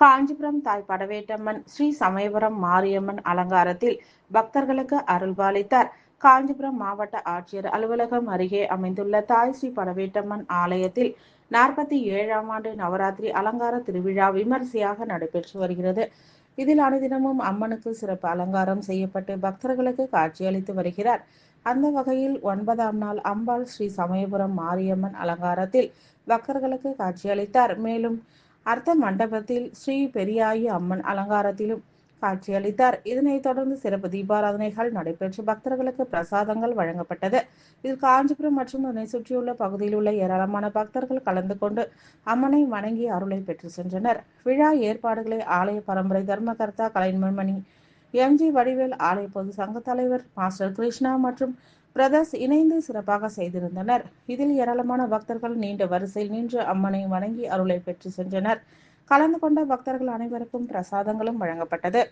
காஞ்சிபுரம் தாய் படவேட்டம்மன் ஸ்ரீ சமயபுரம் மாரியம்மன் அலங்காரத்தில் பக்தர்களுக்கு அருள்பாலித்தார். காஞ்சிபுரம் மாவட்ட ஆட்சியர் அலுவலகம் அருகே அமைந்துள்ள தாய் ஸ்ரீ படவேட்டம்மன் ஆலயத்தில் நாற்பத்தி ஏழாம் ஆண்டு நவராத்திரி அலங்கார திருவிழா விமரிசையாக நடைபெற்று வருகிறது. இதில் அனுதினமும் அம்மனுக்கு சிறப்பு அலங்காரம் செய்யப்பட்டு பக்தர்களுக்கு காட்சியளித்து வருகிறார். அந்த வகையில் ஒன்பதாம் நாள் அம்பாள் ஸ்ரீ சமயபுரம் மாரியம்மன் அலங்காரத்தில் பக்தர்களுக்கு காட்சியளித்தார். மேலும் அர்த்த மண்டபத்தில் ஸ்ரீ பெரியாயி அம்மன் அலங்காரத்திலும் காட்சியளித்தார். இதனைத் தொடர்ந்து சிறப்பு தீபாராதனைகள் நடைபெற்று பக்தர்களுக்கு பிரசாதங்கள் வழங்கப்பட்டது. இதில் காஞ்சிபுரம் மற்றும் அதனை சுற்றியுள்ள பகுதியில் உள்ள ஏராளமான பக்தர்கள் கலந்து கொண்டு அம்மனை வணங்கி அருளை பெற்று சென்றனர். விழா ஏற்பாடுகளை ஆலய பரம்பரை தர்மகர்த்தா கலைமணி எம்ஜி வடிவேல் ஆலய பொது சங்க தலைவர் மாஸ்டர் கிருஷ்ணா மற்றும் பிரதர்ஸ் இணைந்து சிறப்பாக செய்திருந்தனர். இதில் ஏராளமான பக்தர்கள் நீண்ட வரிசையில் நின்று அம்மனை வணங்கி அருளை பெற்று சென்றனர். கலந்து கொண்ட பக்தர்கள் அனைவருக்கும் பிரசாதங்களும் வழங்கப்பட்டது.